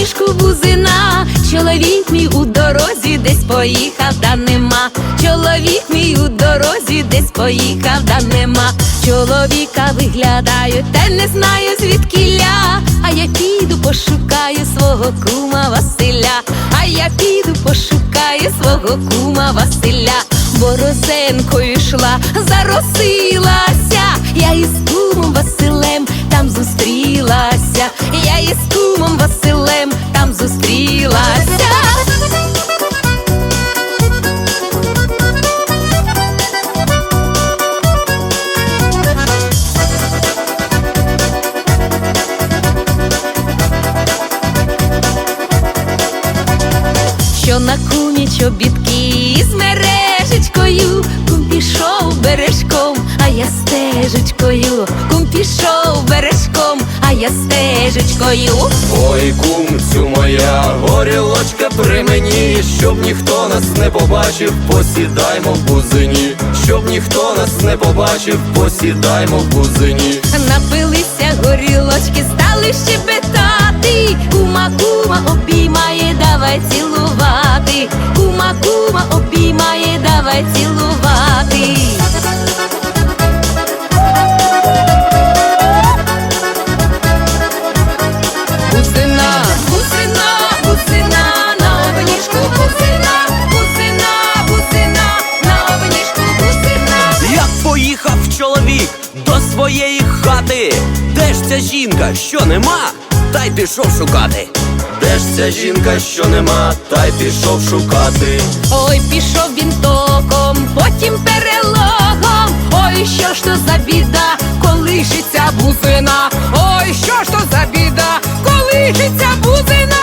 обніжку бузина. Чоловік мій у дорозі десь поїхав, та нема. Чоловік мій у дорозі десь поїхав, та нема. Чоловіка виглядаю, та не знаю звідкіля. А я піду пошукаю свого кума Василя. А я піду пошукаю свого кума Василя. Бо Розенкою йшла, заросилася. Я із кумом Василем на кумі чобітки з мережечкою, кум пішов бережком, а я стежечкою, кум пішов бережком, а я стежечкою. Ой, кумцю моя, горілочка при мені, щоб ніхто нас не побачив, посідаймо в бузині, щоб ніхто нас не побачив, посідаймо в бузині. Напилися горілочки, стали щебетати. Кума, кума обіймає, давай цілувати. Кума, кума обіймає, давай цілувати. Бузина, бузина, бузина, на обніжку бузина, бузина, бузина, на обніжку бузина. Як поїхав чоловік до своєї хати. Де ж ця жінка, що нема, та й пішов шукати. Де ж ця жінка, що нема, та й пішов шукати. Ой, пішов він током, потім перелогом. Ой, що ж то за біда, коли колишиться бузина. Ой, що ж то за біда, коли житься бузина.